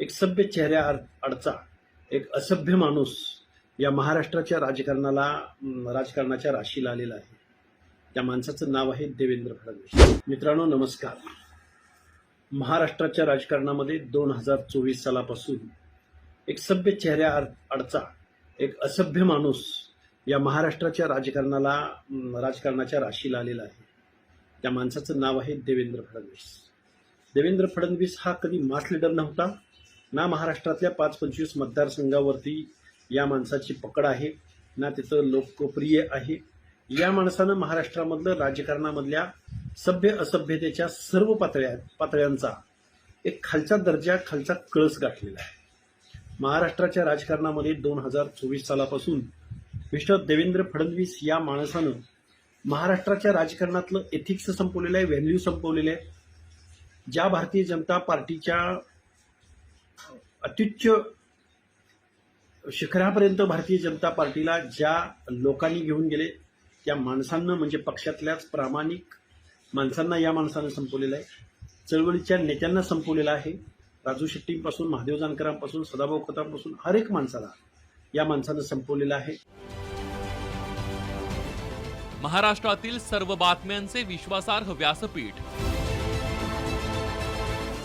एक सभ्य चेहऱ्या अडचा एक असभ्य माणूस या महाराष्ट्राच्या राजकारणाला राजकारणाच्या राशीला आलेला आहे. त्या माणसाचं नाव आहे देवेंद्र फडणवीस. मित्रांनो नमस्कार. महाराष्ट्राच्या राजकारणामध्ये दोन हजार चोवीस सालापासून एक सभ्य चेहऱ्या अडचा एक असभ्य माणूस या महाराष्ट्राच्या राजकारणाला राजकारणाच्या राशीला आलेला आहे. त्या माणसाचं नाव आहे देवेंद्र फडणवीस. देवेंद्र फडणवीस हा कधी मास लिडर नव्हता. ना महाराष्ट्रातल्या पाच पंचवीस मतदारसंघावरती या माणसाची पकड आहे ना तिथं लोकप्रिय आहे. या माणसानं महाराष्ट्रामधलं राजकारणामधल्या सभ्य असभ्यतेच्या सर्व पातळ्या पातळ्यांचा एक खालचा दर्जा खालचा कळस गाठलेला आहे. महाराष्ट्राच्या राजकारणामध्ये दोन हजार चोवीस सालापासून मिस्टर देवेंद्र फडणवीस या माणसानं महाराष्ट्राच्या राजकारणातलं एथिक्स संपवलेलं आहे व्हॅल्यू संपवलेले आहे. ज्या भारतीय जनता पार्टीच्या अत्युच्च शिखरापर्यंत भारतीय जनता पार्टीला ज्या लोकांनी घेऊन गेले त्या माणसांना म्हणजे पक्षातल्याच प्रामाणिक माणसांना या माणसानं संपवलेलं आहे. चळवळीच्या नेत्यांना संपवलेलं आहे. राजू शेट्टींपासून महादेव जानकरांपासून सदाभाऊ खोतांपासून हर एक माणसाला या माणसानं संपवलेलं आहे. महाराष्ट्रातील सर्व बातम्यांचे विश्वासार्ह व्यासपीठ